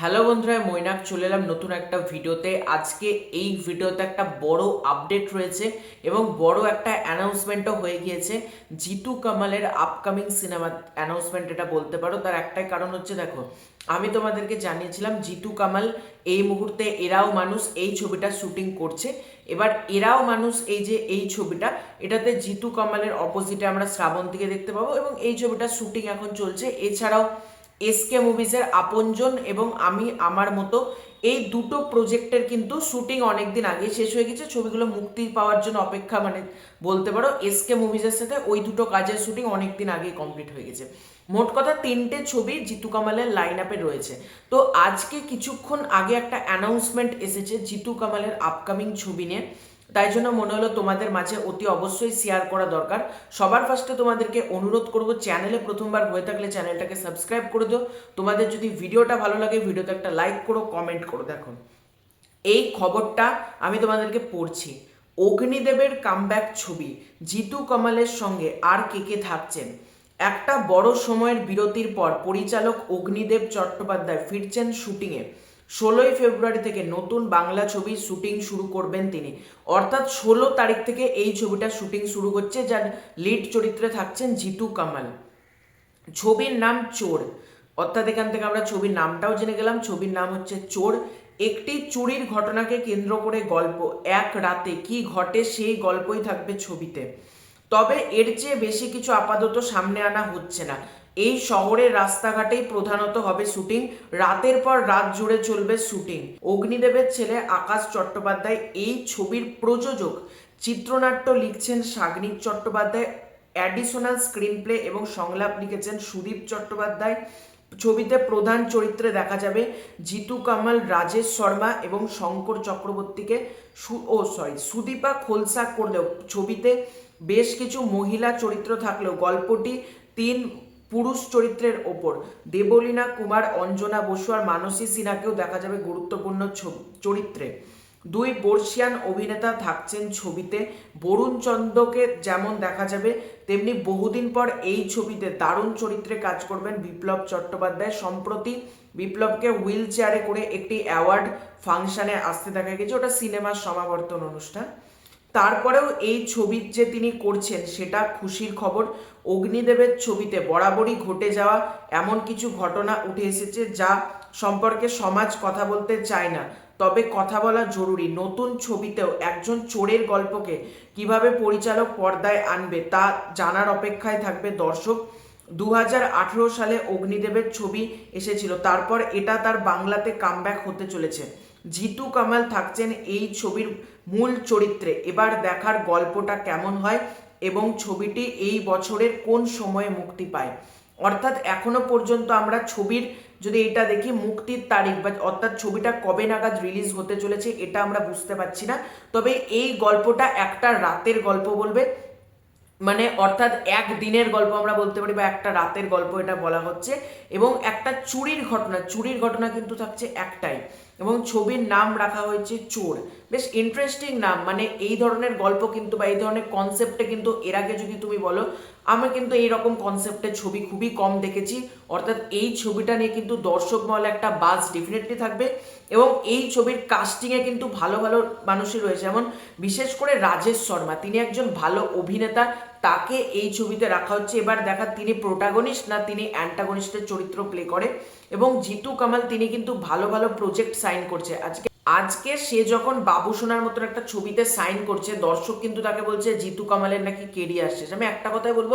Hello বন্ধুরা মৈনাক, চলে এলাম নতুন একটা ভিডিওতে। আজকে এই ভিডিওতে একটা বড় আপডেট রয়েছে এবং বড় একটা অ্যানাউন্সমেন্টও হয়ে গিয়েছে। জিতু কামালের আপকামিং সিনেমা অ্যানাউন্সমেন্ট এটা বলতে পারো। তার একটাই কারণ হচ্ছে, দেখো, আমি তোমাদেরকে জানিয়েছিলাম, জিতু কামাল এই মুহূর্তে এরাও মানুষ এই ছবিটা শুটিং করছে। এবার এরাও মানুষ এই যে এই ছবিটা, এটাতে জিতু কামালের অপোজিটে আমরা শ্রাবন্তীকে দেখতে পাবো এবং এই ছবিটা শুটিং এখন চলছে। এছাড়াও এসকে মুভিজের আপনজন এবং আমি, আমার মতো, এই দুটো প্রজেক্টের কিন্তু শুটিং অনেকদিন আগে শেষ হয়ে গেছে। ছবিগুলো মুক্তি পাওয়ার জন্য অপেক্ষা মানে বলতে পারো এসকে মুভিজের সাথে ওই দুটো কাজের শুটিং অনেকদিন আগেই কমপ্লিট হয়ে গেছে। মোট কথা তিনটে ছবি জিতু কামালের লাইন আপে রয়েছে। তো আজকে কিছুক্ষণ আগে একটা অ্যানাউন্সমেন্ট এসেছে জিতু কামালের আপকামিং ছবি নিয়ে। তাই জন্য মনে হলো তোমাদের মাঝে অতি অবশ্যই শেয়ার করা দরকার। সবার ফার্স্টে তোমাদেরকে অনুরোধ করব চ্যানেলে প্রথমবার হয়ে থাকলে চ্যানেলটাকে সাবস্ক্রাইব করে দিও। তোমাদের যদি ভিডিওটা ভালো লাগে, ভিডিওতে একটা লাইক করো কমেন্ট করো, দেখো। এই খবরটা আমি তোমাদেরকে পড়ছি। অগ্নিদেবের কামব্যাক ছবি, জিতু কামালের সঙ্গে আর কে কে থাকছেন? একটা বড় সময়ের বিরতির পর পরিচালক অগ্নিদেব চট্টোপাধ্যায় ফিরছেন শুটিংয়ে। ষোলোই ফেব্রুয়ারি থেকে নতুন বাংলা ছবির শুটিং শুরু করবেন তিনি। অর্থাৎ ষোলো তারিখ থেকে এই ছবিটা শুটিং শুরু হচ্ছে, যার লিড চরিত্রে থাকছেন জিতু কামাল। ছবির নাম চোর। অর্থাৎ এখান থেকে আমরা ছবির নামটাও জেনে গেলাম। ছবির নাম হচ্ছে চোর। একটি চুরির ঘটনাকে কেন্দ্র করে গল্প। এক রাতে কি ঘটে সেই গল্পই থাকবে ছবিতে। তবে এর চেয়ে বেশি কিছু আপাতত সামনে আনা হচ্ছে না। এই শহরের রাস্তাঘাটেই প্রধানত হবে শুটিং। রাতের পর রাত জুড়ে চলবে শুটিং। অগ্নিদেবের ছেলে আকাশ চট্টোপাধ্যায় এই ছবির প্রযোজক। চিত্রনাট্য লিখছেন Sagnik Chattopadhyay, additional screenplay এবং সংলাপ লিখেছেন সুদীপ চট্টোপাধ্যায়। ছবিতে প্রধান চরিত্রে দেখা যাবে জিতু কামাল, রাজেশ শর্মা এবং শঙ্কর চক্রবর্তীকে ও সরি সুদীপা খোলসা করলেও। ছবিতে বেশ কিছু মহিলা চরিত্র থাকলেও গল্পটি তিন পুরুষ চরিত্রের ওপর। দেবলীনা, কুমার, অঞ্জনা বসু আর মানসী সিনহাকেও দেখা যাবে গুরুত্বপূর্ণ চরিত্রে। দুই বর্ষিয়ান অভিনেতা থাকছেন ছবিতে। বরুণ চন্দ্রকে যেমন দেখা যাবে, তেমনি বহুদিন পর এই ছবিতে দারুণ চরিত্রে কাজ করবেন বিপ্লব চট্টোপাধ্যায়। সম্প্রতি বিপ্লবকে হুইল চেয়ারে করে একটি অ্যাওয়ার্ড ফাংশানে আসতে দেখা গেছে। ওটা সিনেমার সমাবর্তন অনুষ্ঠান। তারপরেও এই ছবি যে তিনি করছেন, সেটা খুশির খবর। অগ্নিদেবের ছবিতে বরাবরই ঘটে যাওয়া এমন কিছু ঘটনা উঠে এসেছে যা সম্পর্কে সমাজ কথা বলতে চায় না। তবে কথা বলা জরুরি, নতুন ছবিতেও একজন চোরের গল্পকে কীভাবে পরিচালক পর্দায় আনবে তা জানার অপেক্ষায় থাকবে দর্শক। দু হাজার আঠেরো সালে অগ্নিদেবের ছবি এসেছিল, তারপর এটা তার বাংলাতে কামব্যাক হতে চলেছে। জিতু কামাল থাকছেন এই ছবির মূল চরিত্রে। এবার দেখার গল্পটা কেমন হয় এবং ছবিটি এই বছরের কোন সময়ে মুক্তি পায়? অর্থাৎ এখনও পর্যন্ত আমরা ছবির যদি এটা দেখি, মুক্তির তারিখ বা অর্থাৎ ছবিটা কবে নাগাদ রিলিজ হতে চলেছে এটা আমরা বুঝতে পারছি না। তবে এই গল্পটা একটা রাতের গল্প বলবে। মানে অর্থাৎ এক দিনের গল্প আমরা বলতে পারি বা একটা রাতের গল্প এটা বলা হচ্ছে। এবং একটা চুরির ঘটনা চুরির ঘটনা কিন্তু থাকছে একটাই। এবং ছবির নাম রাখা হয়েছে চোর। বেশ ইন্টারেস্টিং নাম মানে এই ধরনের গল্প কিন্তু বা এই ধরনের কনসেপ্টে কিন্তু এর আগে যদি তুমি বলো, আমি কিন্তু এই রকম কনসেপ্টের ছবি খুবই কম দেখেছি। অর্থাৎ এই ছবিটা নিয়ে কিন্তু দর্শক মহলে একটা বাজ ডেফিনেটলি থাকবে এবং এই ছবির কাস্টিংয়ে কিন্তু ভালো ভালো মানুষই রয়েছে। যেমন বিশেষ করে রাজেশ শর্মা, তিনি একজন ভালো অভিনেতা তাকে এই ছবিতে রাখা হচ্ছে। এবার দেখা, তিনি প্রোটাগনিস্ট না, তিনি অ্যান্টাগনিস্টের চরিত্র প্লে করে এবং জিতু কামাল তিনি কিন্তু ভালো ভালো প্রজেক্ট সাইন করছে। আজকে আজকে সে যখন বাবু সোনার মতন একটা ছবিতে সাইন করছে, দর্শক কিন্তু তাকে বলছে, জিতু কামালের নাকি কেরিয়ার শেষ। আমি একটা কথাই বলব,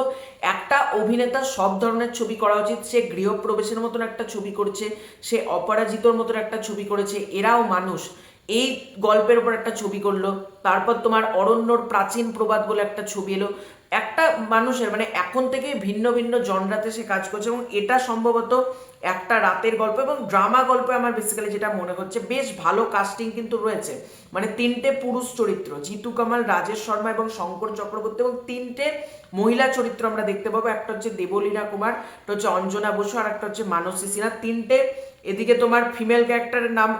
একটা অভিনেতা সব ধরনের ছবি করা উচিত। সে গৃহপ্রবেশের মতন একটা ছবি করছে, সে অপরাজিতর মতন একটা ছবি করেছে, এরাও মানুষ। এই গল্পের উপর একটা ছবি করল, তারপর তোমার অরণ্যর প্রাচীন প্রবাদ বলে একটা ছবি এলো। একটা মানুষের মানে এখন থেকে ভিন্ন ভিন্ন জনরাতে সে কাজ করছে এবং এটা সম্ভবত একটা রাতের গল্প এবং ড্রামা গল্পে আমার বেসিক্যালি যেটা মনে হচ্ছে, বেশ ভালো কাস্টিং কিন্তু রয়েছে। মানে তিনটে পুরুষ চরিত্র, জিতু কামাল, রাজেশ শর্মা এবং শঙ্কর চক্রবর্তী এবং তিনটে মহিলা চরিত্র আমরা দেখতে পাবো। একটা হচ্ছে দেবলীনা কুমার, একটা হচ্ছে অঞ্জনা বসু আর একটা হচ্ছে মানসী সিনহা। তিনটে এদিকে তোমার ফিমেল ক্যারেক্টারের নাম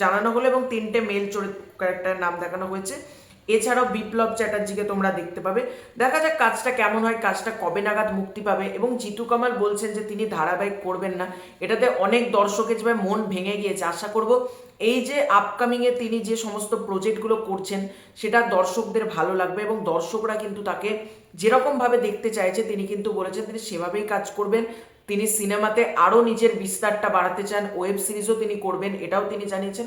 জানানো হলো এবং তিনটে মেল চরিত্র ক্যারেক্টারের নাম দেখানো হয়েছে। এছাড়াও বিপ্লব চ্যাটার্জিকে তোমরা দেখতে পাবে। দেখা যাক কাজটা কেমন হয়, কাজটা কবে নাগাদ মুক্তি পাবে এবং জিতু কামাল বলছেন যে তিনি ধারাবাহিক করবেন না। এটাতে অনেক দর্শকের যেভাবে মন ভেঙে গিয়েছে। আশা করব এই যে আপকামিংয়ে তিনি যে সমস্ত প্রজেক্টগুলো করছেন, সেটা দর্শকদের ভালো লাগবে এবং দর্শকরা কিন্তু তাকে যেরকমভাবে দেখতে চাইছে, তিনি কিন্তু বলেছেন তিনি সেভাবেই কাজ করবেন। তিনি সিনেমাতে আরও নিজের বিস্তারটা বাড়াতে চান। ওয়েব সিরিজও তিনি করবেন, এটাও তিনি জানিয়েছেন।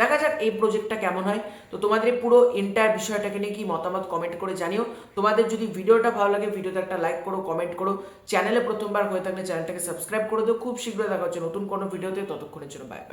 দেখা যাক এই প্রজেক্টটা কেমন হয়। তো তোমাদের পুরো এন্টায়ার বিষয়টাকে নিয়ে কি মতামত কমেন্ট করে জানিও। তোমাদের যদি ভিডিওটা ভালো লাগে, ভিডিওতে একটা লাইক করো কমেন্ট করো। চ্যানেলে প্রথমবার হয়ে থাকলে চ্যানেলটাকে সাবস্ক্রাইব করে দিও। খুব শীঘ্রই দেখা হচ্ছে নতুন কোনো ভিডিওতে ততক্ষণের জন্য বাই বাই